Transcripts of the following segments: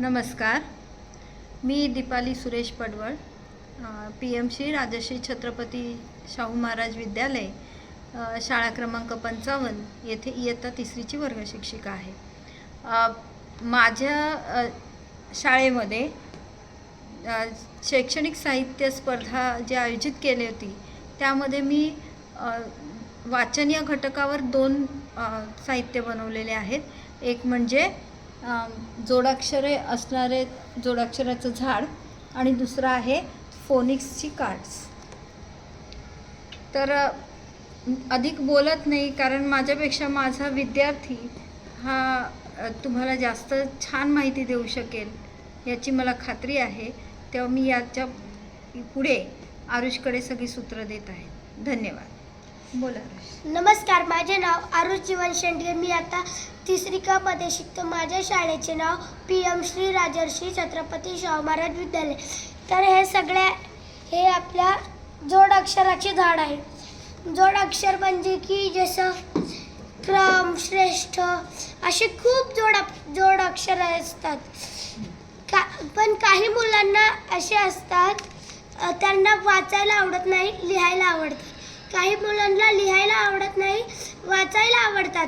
नमस्कार. मी Deepali Suresh Padwal P M Shri Rajashree Chhatrapati Shahu Maharaj Vidyalaya शाळा क्रमांक पंचावन्न येथे इयत्ता तिसरीची वर्गशिक्षिका आहे. माझ्या शाळेमध्ये शैक्षणिक साहित्य स्पर्धा जी आयोजित केली होती त्यामध्ये मी वाचन या घटकावर दोन साहित्य बनवलेले आहेत. एक म्हणजे जोडाक्षरे असणारे जोडाक्षराचं झाड आणि दुसरं आहे फोनिक्सची कार्ड्स. तर अधिक बोलत नाही कारण माझ्यापेक्षा माझा विद्यार्थी हा तुम्हाला जास्त छान माहिती देऊ शकेल याची मला खात्री आहे. तेव्हा मी याच्यापुढे आरुषकडे सगळी सूत्र देत आहे. धन्यवाद. बोला. नमस्कार माझे नाव आरुष जीवन शेंडगे. मी आता तिसरी कमध्ये शिकतो. माझ्या शाळेचे नाव पी एम श्री राजर्षी छत्रपती शाहू महाराज विद्यालय. तर हे सगळ्या हे आपल्या जोड अक्षराचे झाड आहे. जोड अक्षर म्हणजे की जसं क्रम श्रेष्ठ असे खूप जोड जोड अक्षर असतात. का पण काही मुलांना असे असतात त्यांना वाचायला आवडत नाही लिहायला आवडतं. काही मुलांना लिहायला आवडत नाही वाचायला आवडतात.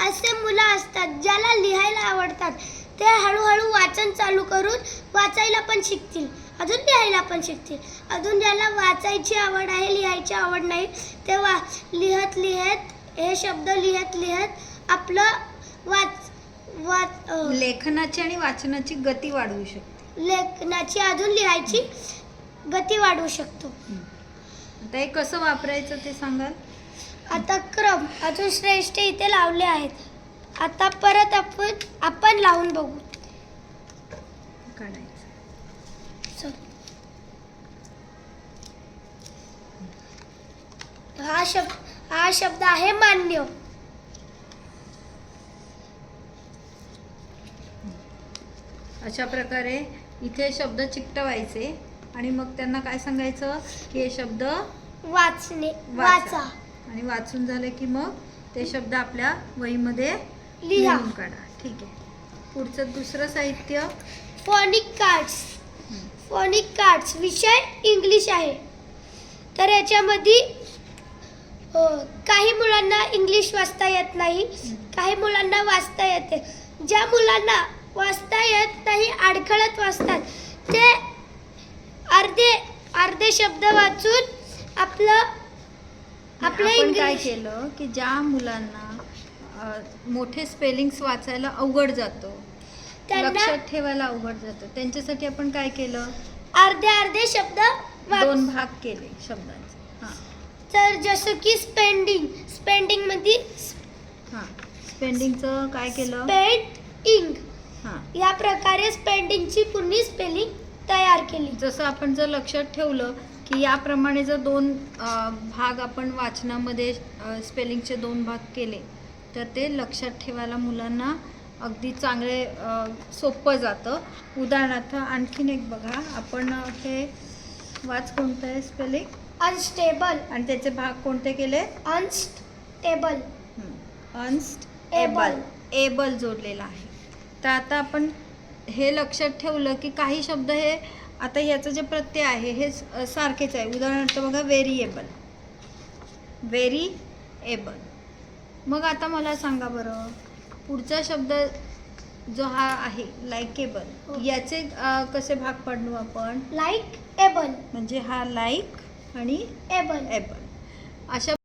असे मुलं असतात ज्याला लिहायला आवडतात. ते हळूहळू वाचन चालू करून वाचायला पण शिकतील. अजून लिहायला पण शिकतील. अजून ज्याला वाचायची आवड आहे लिहायची आवड नाही ते वा लिहत लिहत हे शब्द लिहत लिहत आपलं वाच वाच लेखनाची आणि वाचनाची गती वाढवू शकते. लेखनाची अजून लिहायची गती वाढवू शकतो. आता हे कसं वापरायचं ते सांगाल? आता क्रम अजून श्रेष्ठ इथे लावले आहेत. आता परत आपण आपण लावून बघू. काढायचं. हा शब्द हा शब्द आहे मान्य. अशा प्रकारे इथे शब्द चिकटवायचे. आणि मग त्यांना काय सांगायचं? की हे शब्द वाचणे वाचा. आणि वाचून झाले की मग ते शब्द आपल्या वहीमध्ये लिहा. लिहून काढा. ठीक आहे. पुढचं दुसरं साहित्य? फोनिक कार्ड्स फोनिक कार्ड्स विषय इंग्लिश आहे. तर याच्यामध्ये काही मुलांना इंग्लिश वाचता येत नाही काही मुलांना वाचता येते. ज्या मुलांना वाचता येत नाही अडखळत वाचतात. ते अर्धे अर्धे शब्द वाचून आपलं आपलं आपण काय इंग्लिश केलं की ज्या मुलांना अ, मोठे स्पेलिंग्स वाचायला अवघड जातो त्यांना लक्षात ठेवायला अवघड जातं त्यांच्यासाठी आपण काय केलं? अर्धे अर्धे शब्द वाच दोन भाग केले शब्दांचे. हां. तर जसं की स्पेंडिंग स्पेंडिंगमध्ये हां. स्पेंडिंगचं काय केलं? स्पेंड इंग हां. या प्रकारे स्पेंडिंगची पूर्ण स्पेलिंग तयार केली. जसं आपण जर लक्षात ठेवलं की याप्रमाणे जर दोन अ, भाग आपण वाचनामध्ये अ, स्पेलिंगचे दोन भाग केले तर ते लक्षात ठेवायला मुलांना अगदी चांगले अ, सोपं जातं. उदाहरणार्थ आणखीन एक बघा आपण अ, हे वाच कोणतं आहे स्पेलिंग अनस्टेबल आणि त्याचे भाग कोणते केले? अनस्टेबल अनस्ट. एबल एबल जोडलेला आहे. तर आता आपण हे लक्षात ठेवलं की काही शब्द हे आता ह्याचं जे प्रत्यय आहे हे सारखेच आहे. उदाहरणार्थ बघा व्हेरिएबल व्हेरी एबल मग आता मला सांगा बरं पुढचा शब्द जो हा आहे लाईकेबल हो. याचे कसे भाग पाडू आपण? लाईक एबल म्हणजे हा लाईक आणि एबल एबल अशा